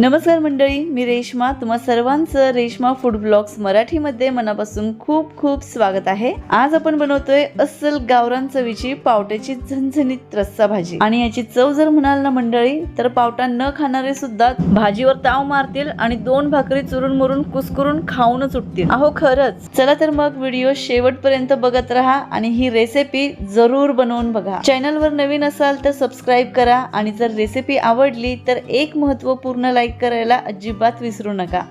नमस्कार मंडळी मी रेश्मा. तुम्हा सर्वांचं रेश्मा फूड ब्लॉग्स मराठीमध्ये मनापासून खूप खूप स्वागत आहे. आज आपण बनवतोय अस्सल गावरान चवीची पावट्याची झणझणीत रस्सा भाजी. आणि याची चव जर म्हणाल ना मंडळी तर पावटा न खाणारे सुद्धा भाजीवर ताव मारतील आणि दोन भाकरी चुरून मुरून कुसकरून खाऊनच उठतील. अहो खरंच. चला तर मग व्हिडिओ शेवटपर्यंत बघत राहा आणि ही रेसिपी जरूर बनवून बघा. चॅनलवर नवीन असाल तर सबस्क्राईब करा आणि जर रेसिपी आवडली तर एक महत्त्वपूर्ण लाईक करायला अजिबात विसरू नका.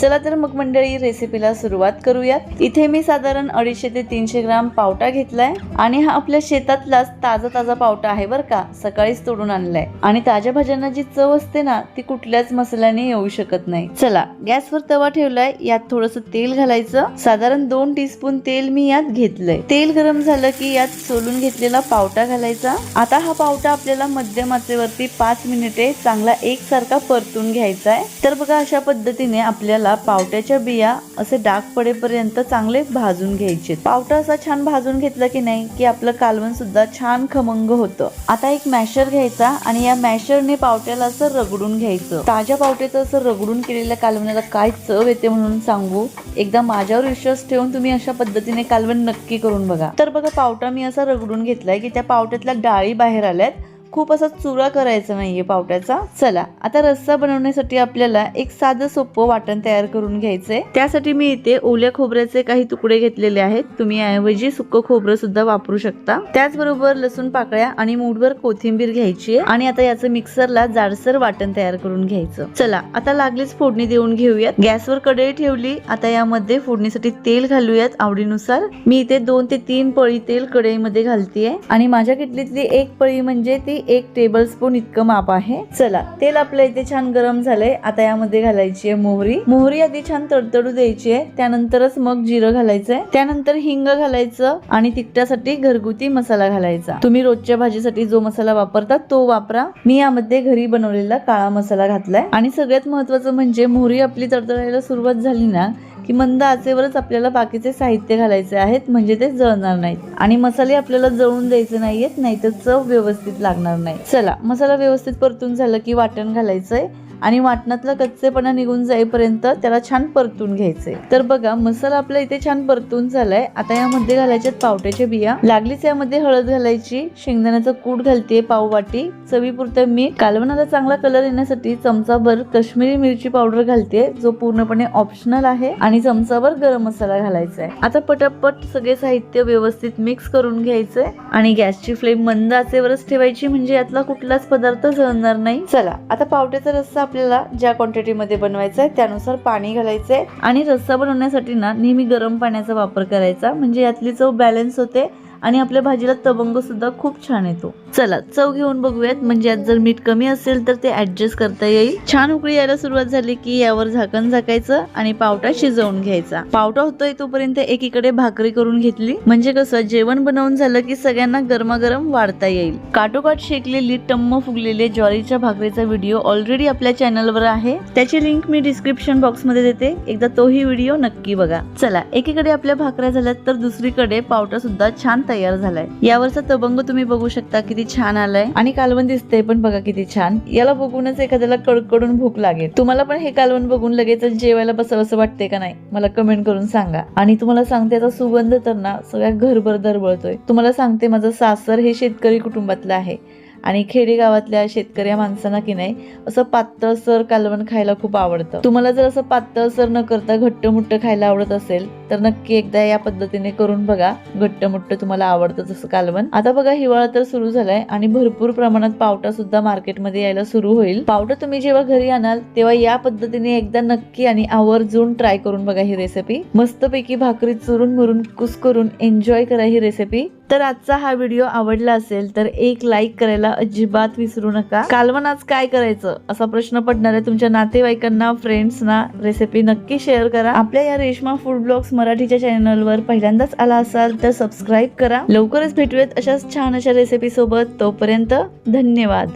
चला तर मग मंडळी रेसिपीला सुरुवात करूयात. इथे मी साधारण अडीचशे ते तीनशे ग्राम पावटा घेतलाय आणि हा आपल्या शेतातलाच ताजा ताजा पावटा आहे बरं का सकाळीच तोडून आणलाय. आणि ताज्या भाज्यांना जी चव असते ना ती कुठल्याच मसाल्याने येऊ शकत नाही. चला गॅसवर तवा ठेवलाय यात थोडस तेल घालायचं. साधारण दोन टीस्पून तेल मी यात घेतलंय. तेल गरम झालं की यात सोलून घेतलेला पावटा घालायचा. आता हा पावटा आपल्याला मध्यम आचेवरती पाच मिनिटे चांगला एकसारखा परतून घ्यायचा आहे तर बघा अशा पद्धतीने आपल्याला पावट्याच्या बिया असे डाग पडेपर्यंत चांगले भाजून घ्यायचे. पावटा असा छान भाजून घेतला की नाही की आपलं कालवण सुद्धा छान खमंग होतं. आता एक मॅशर घ्यायचा आणि या मॅशरने पावट्याला असं रगडून घ्यायचं. ताज्या पावट्याचं असं रगडून केलेल्या कालवणाला काय चव येते म्हणून सांगू? एकदा माझ्यावर विश्वास ठेवून तुम्ही अशा पद्धतीने कालवण नक्की करून बघा. तर बघा पावटा मी असा रगडून घेतलाय की त्या पावट्यातल्या डाळी बाहेर आल्यात. खूप असा चुरा करायचा नाहीये पावट्याचा. चला आता रस्सा बनवण्यासाठी आपल्याला एक साधं सोपं वाटण तयार करून घ्यायचंय. त्यासाठी मी इथे ओल्या खोबऱ्याचे काही तुकडे घेतलेले आहेत. तुम्ही ऐवजी सुकं खोबरं सुद्धा वापरू शकता. त्याचबरोबर लसूण पाकळ्या आणि मूठभर कोथिंबीर घ्यायची आहे. आणि आता याचं मिक्सरला जाडसर वाटण तयार करून घ्यायचं. चला आता लागलीच फोडणी देऊन घेऊयात. गॅसवर कढई ठेवली. आता यामध्ये फोडणीसाठी तेल घालूयात आवडीनुसार. मी इथे दोन ते तीन पळी तेल कढईमध्ये घालतीये. आणि माझ्या किटलीतली एक पळी म्हणजे ती एक टेबल स्पून इतकं माप आहे. चला तेल आपल्या इथे छान गरम झालंय. आता यामध्ये घालायची आहे मोहरी. मोहरी आधी छान तडतडू द्यायची आहे. त्यानंतरच मग जिरं घालायचंय. त्यानंतर हिंग घालायचं आणि तिखटासाठी घरगुती मसाला घालायचा. तुम्ही रोजच्या भाजीसाठी जो मसाला वापरता तो वापरा. मी यामध्ये घरी बनवलेला काळा मसाला घातलाय. आणि सगळ्यात महत्वाचं म्हणजे मोहरी आपली तडतडायला सुरुवात झाली ना की मंद आचेवरच आपल्याला बाकीचे साहित्य घालायचे आहेत म्हणजे ते जळणार नाहीत. आणि मसाले आपल्याला जळून द्यायचे नाहीयेत नाही तर चव व्यवस्थित लागणार नाही. चला मसाला व्यवस्थित परतून झालं की वाटण घालायचंय. आणि वाटणातला कच्चेपणा निघून जाईपर्यंत त्याला छान परतून घ्यायचंय. तर बघा मसाला आपला इथे छान परतून झालाय. आता यामध्ये घालायच्यात पावट्याच्या बिया. लागलीच यामध्ये हळद घालायची. शेंगदाण्याचं कूट घालते पाव वाटी चवीपुरतं मी कालवणाला चांगला कलर येण्यासाठी चमचाभर काश्मीरी मिरची पावडर घालते जो पूर्णपणे ऑप्शनल आहे. आणि चमचाभर गरम मसाला घालायचा आहे आता पटापट सगळे साहित्य व्यवस्थित मिक्स करून घ्यायचंय. आणि गॅसची फ्लेम मंद आचेवरच ठेवायची म्हणजे यातला कुठलाच पदार्थ जळणार नाही. चला आता पावट्याचा रस्सा आपल्याला ज्या क्वांटिटीमध्ये बनवायचं आहे त्यानुसार पाणी घालायचं आहे आणि रस्सा बनवण्यासाठी ना नेहमी गरम पाण्याचा वापर करायचा. म्हणजे यातली चव बॅलन्स होते. आणि आपल्या भाजीला तबंग सुद्धा खूप छान येतो. चला चव घेऊन बघूयात. म्हणजे आज जर मीठ कमी असेल तर ते ऍडजस्ट करता येईल. छान उकळी यायला सुरुवात झाली की यावर झाकण झाकायचं आणि पावटा शिजवून घ्यायचा. पावटा होतोय तोपर्यंत एकीकडे भाकरी करून घेतली. म्हणजे कसं जेवण बनवून झालं की सगळ्यांना गरमागरम वाढता येईल. काटोकाट शेकलेली टम्म फुगलेले ज्वारीच्या भाकरीचा व्हिडिओ ऑलरेडी आपल्या चॅनलवर आहे. त्याची लिंक मी डिस्क्रिप्शन बॉक्समध्ये देते. एकदा तोही व्हिडिओ नक्की बघा. चला एकीकडे आपल्या भाकऱ्या झाल्यात तर दुसरीकडे पावटा सुद्धा छान तयार झालाय. यावरचा तबंग तुम्ही बघू शकता किती छान आलाय. आणि कालवण दिसतंय पण बघा किती छान. याला बघूनच एखाद्याला कडकडून भूक लागेल. तुम्हाला पण हे कालवण बघून लगेच जेवायला बसावंसं वाटतंय का नाही? मला कमेंट करून सांगा. आणि तुम्हाला सांगते याचा सुगंध तर ना सगळ्या घरभर दरबळतोय तुम्हाला सांगते माझं सासर हे शेतकरी कुटुंबातलं आहे. आणि खेडेगावातल्या शेतकऱ्या माणसांना की नाही असं पातळसर कालवण खायला खूप आवडतं. तुम्हाला जर असं पातळसर न करता घट्ट मुट्ट खायला आवडत असेल तर नक्की एकदा या पद्धतीने करून बघा. घट्ट मुट्ट तुम्हाला आवडतं तसं कालवण. आता बघा हिवाळा तर सुरू झालाय आणि भरपूर प्रमाणात पावटा सुद्धा मार्केटमध्ये यायला सुरू होईल. पावटा तुम्ही जेव्हा घरी आणाल तेव्हा या पद्धतीने एकदा नक्की आणि आवर्जून ट्राय करून बघा ही रेसिपी मस्तपैकी भाकरी चुरून मुरून कुस करून एन्जॉय करा ही रेसिपी तर आजचा हा व्हिडिओ आवडला असेल तर एक लाईक करायला अजिबात विसरू नका. कालवण आज काय करायचं? असा प्रश्न पडणार आहे तुमच्या नातेवाईकांना फ्रेंड्सना रेसिपी नक्की शेअर करा. आपल्या या रेशमा फूड ब्लॉग्स मराठीच्या चॅनलवर पहिल्यांदाच आला असाल तर सबस्क्राईब करा. लवकरच भेटूयात अशाच छान अशा रेसिपी सोबत. तोपर्यंत धन्यवाद.